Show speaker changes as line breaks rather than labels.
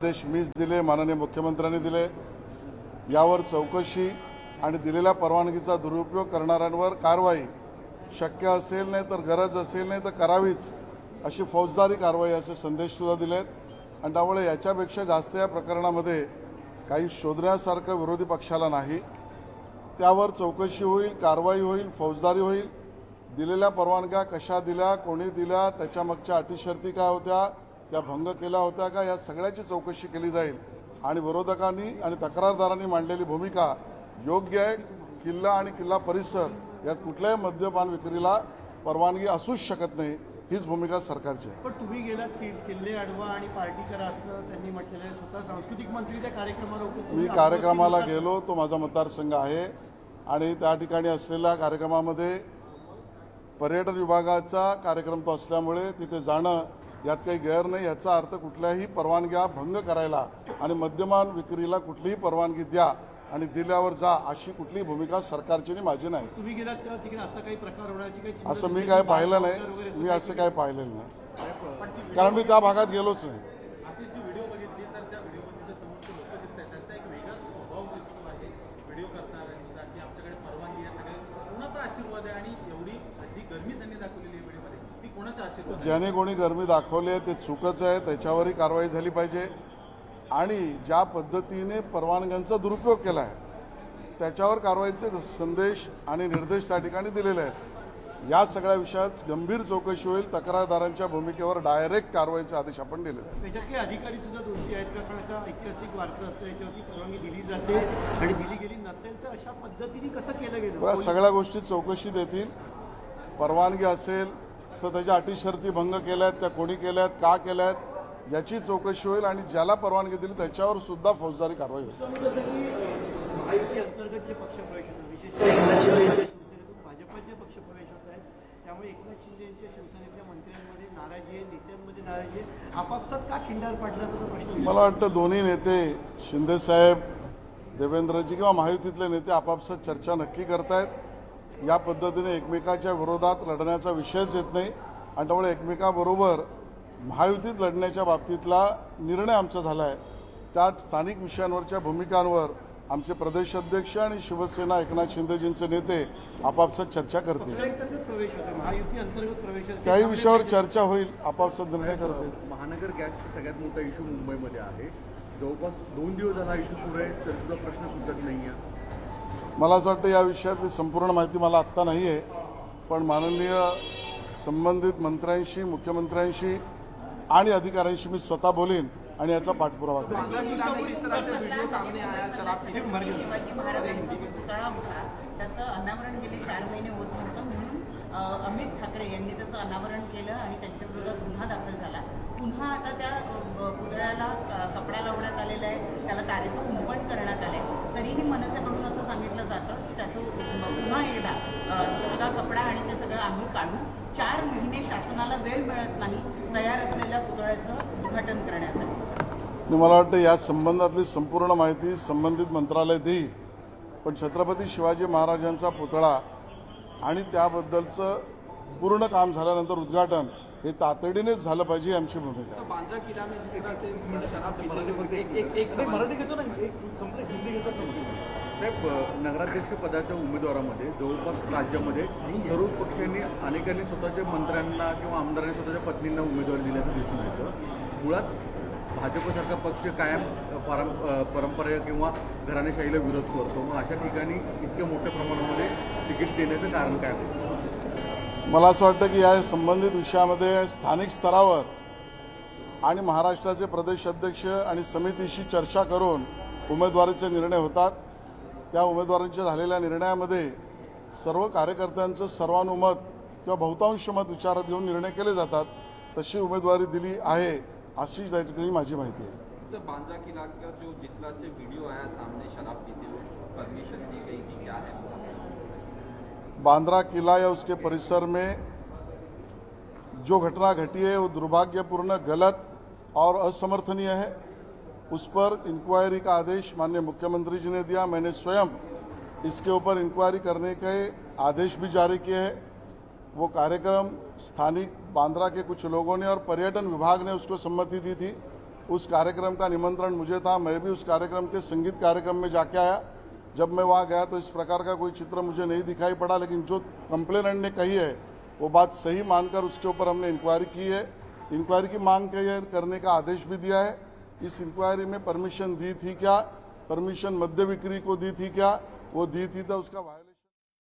आदेश मीच दिले माननीय मुख्यमंत्र्यांनी दिले. यावर चौकशी आणि दिलेल्या परवानगीचा दुरुपयोग करणाऱ्यांवर कारवाई शक्य असेल नाही तर गरज असेल नाही तर करावीच अशी फौजदारी कारवाई असे संदेशसुद्धा दिलेत. आणि त्यामुळे याच्यापेक्षा जास्त या प्रकरणामध्ये काही शोधण्यासारखं विरोधी पक्षाला नाही. त्यावर चौकशी होईल कारवाई होईल फौजदारी होईल. दिलेल्या परवानग्या कशा दिल्या कोणी दिल्या त्याच्यामागच्या अटीशर्ती अटी शर्ती काय होत्या त्या भंग केल्या होत्या का? या सगळ्याची चौकशी केली जाईल. आणि विरोधकांनी आणि तक्रारदारांनी मांडलेली भूमिका योग्य आहे. किल्ला आणि किल्ला परिसर यात कुठल्याही मद्यपान विक्रीला परवानगी असूच शकत नाही हीच भूमिका सरकारची आहे.
पण तुम्ही गेलात कि- किल्ले अडवा आणि पार्टी करा असं त्यांनी म्हटलेलं आहे. स्वतः सांस्कृतिक मंत्री त्या कार्यक्रमाला होते
मी कार्यक्रमाला गेलो तो माझा मतदारसंघ आहे. आणि त्या ठिकाणी असलेल्या कार्यक्रमामध्ये पर्यटन विभागाचा कार्यक्रम तो असल्यामुळे तिथे जाणं यात काही गैर नाही याचा अर्थ कुठल्याही परवानग्या भंग करायला आणि मद्यमान विक्रीला कुठलीही परवानगी द्या आणि दिल्यावर जा अशी कुठलीही भूमिका सरकारची आणि माझी नाही.
तुम्ही गेलात तेव्हा तिकडे असा काही प्रकार होण्याची काही चिन्ह
असं मी काय
की
पाहिलं नाही. मी असं काय पाहिलेलं नाही. कारण मी त्या भागात गेलोच नाही.
अशी जी व्हिडिओ बघितली तर त्या व्हिडिओमध्ये जे समोरचे लोक दिसत आहेत त्यांचा एक वेगळा स्वभाव दिसतो आहे व्हिडिओ करणाऱ्यांचा की आमच्याकडे परवानगी आहे सगळे. कोणाचा आशीर्वाद आहे? आणि एवढी जी गरमी त्यांनी दाखवलेली आहे व्हिडिओमध्ये.
ज्याने कोणी गरमी दाखवली आहे ते चुकच आहे त्याच्यावरही कारवाई झाली पाहिजे. आणि ज्या पद्धतीने परवानग्यांचा दुरुपयोग केला आहे त्याच्यावर कारवाईचे संदेश आणि निर्देश त्या ठिकाणी दिलेले आहेत. या सगळ्या विषयात गंभीर चौकशी होईल तक्रारदारांच्या भूमिकेवर डायरेक्ट कारवाईचे आदेश आपण दिलेले आहेत.
त्याच्यात काही अधिकारी सुद्धा दोषी आहेत का? कारण का ऐतिहासिक वारसा असतं याच्यावरती परवानगी दिली जाते आणि दिली गेली नसेल तर अशा पद्धतीने कसं केलं गेलं?
बघा सगळ्या गोष्टी चौकशी देतील. परवानगी असेल तर त्याच्या अटी शर्ती भंग केल्यात त्या कोणी केल्यात का केल्यात याची चौकशी होईल आणि ज्याला परवानगी दिली त्याच्यावर सुद्धा फौजदारी कारवाई होईल. मला वाटतं दोन्ही नेते शिंदे साहेब देवेंद्रजी किंवा महायुतीतले नेते आपापसात चर्चा नक्की करतायत. या पद्धतीने एकमेकाच्या विरोधात लढण्याचा विषयच येत नाही. आणि त्यामुळे एकमेकाबरोबर महायुतीत लढण्याच्या बाबतीतला निर्णय आमचा झाला आहे त्या स्थानिक विषयांवरच्या भूमिकांवर आमचे प्रदेश अध्यक्ष आणि शिवसेना एकनाथ शिंदेजींचे नेते आपापसात चर्चा करतील. त्याही विषयावर चर्चा होईल आपापसात निर्णय करतील.
महानगर गॅसचा सगळ्यात मोठा इशू मुंबईमध्ये आहे. जवळपास दोन दिवस झाला इशू सुरू आहे तरी सुद्धा प्रश्न सुटत नाही आहे
मला असं वाटतं या विषयातली संपूर्ण माहिती मला आत्ता नाही आहे पण माननीय संबंधित मंत्र्यांशी मुख्यमंत्र्यांशी आणि अधिकाऱ्यांशी मी स्वतः बोलेन आणि याचा पाठपुरावा करेन.
त्याचं अनावरण चार महिने म्हणून अमित ठाकरे यांनी त्याचं अनावरण केलं आणि त्यांच्याविरोधात गुन्हा दाखल झाला पुन्हा आता त्या पुतळ्याला कपडा लावण्यात आलेला आहे त्याला तारेचं कुंपण करण्यात आलंय. तरीही मनसेकडून असं सांगितलं जातं की त्याचं पुन्हा एकदा सगळा कपडा आणि ते सगळं आम्ही काढू. चार महिने शासनाला वेळ मिळत नाही तयार असलेल्या पुतळ्याचं उद्घाटन करण्यासाठी.
मला वाटतं या संबंधातली संपूर्ण माहिती संबंधित मंत्रालय देईल पण छत्रपती शिवाजी महाराजांचा पुतळा आणि त्याबद्दलचं पूर्ण काम झाल्यानंतर उद्घाटन हे तातडीनेच झालं पाहिजे आमची भूमिका
म्हणजे शराब एक एक एक
मराठी घेतो ना एक कंप्लीट हिंदी घेतो
साहेब नगराध्यक्ष पदाच्या उमेदवारामध्ये जवळपास राज्यामध्ये सर्व पक्षांनी अनेकांनी स्वतःच्या मंत्र्यांना किंवा आमदारांनी स्वतःच्या पत्नींना उमेदवारी दिल्याचं दिसून येतं. मुळात भाजपसारखा पक्ष कायम पारं परंपरा किंवा घराणेशाहीला विरोध करतो. मग अशा ठिकाणी इतक्या मोठ्या प्रमाणामध्ये तिकीट देण्याचं कारण काय आहे
मला असं वाटतं की या संबंधित विषयामध्ये स्थानिक स्तरावर आणि महाराष्ट्राचे प्रदेश अध्यक्ष आणि समितीशी चर्चा करून उमेदवारीचे निर्णय होतात. त्या उमेदवारांच्या झालेल्या निर्णयामध्ये सर्व कार्यकर्त्यांचं सर्वानुमत किंवा बहुतांश मत विचारात घेऊन निर्णय केले जातात. तशी उमेदवारी दिली आहे अशी त्या ठिकाणी माझी माहिती आहे.
जो जिस से वीडियो आया सामने शराब पीते हुए परमिशन दी गई थी क्या है
बांद्रा किला या उसके परिसर में जो घटना घटी है वो दुर्भाग्यपूर्ण, गलत और असमर्थनीय है। उस पर इंक्वायरी का आदेश माननीय मुख्यमंत्री जी ने दिया। मैंने स्वयं इसके ऊपर इंक्वायरी करने के आदेश भी जारी किए हैं। वो कार्यक्रम स्थानिक बांद्रा के कुछ लोगों ने और पर्यटन विभाग ने उसको सम्मति दी थी। उस कार्यक्रम का निमंत्रण मुझे था। मैं भी उस कार्यक्रम के संगीत कार्यक्रम में जाके आया। जब मैं वहाँ गया तो इस प्रकार का कोई चित्र मुझे नहीं दिखाई पड़ा, लेकिन जो कंप्लेनेंट ने कही है, वो बात सही मानकर उसके ऊपर हमने इंक्वायरी की है। इंक्वायरी की मांग के- करने का आदेश भी दिया है। इस इंक्वायरी में परमिशन दी थी क्या? परमिशन मध्य बिक्री को दी थी क्या? वो दी थी तो उसका वायलेशन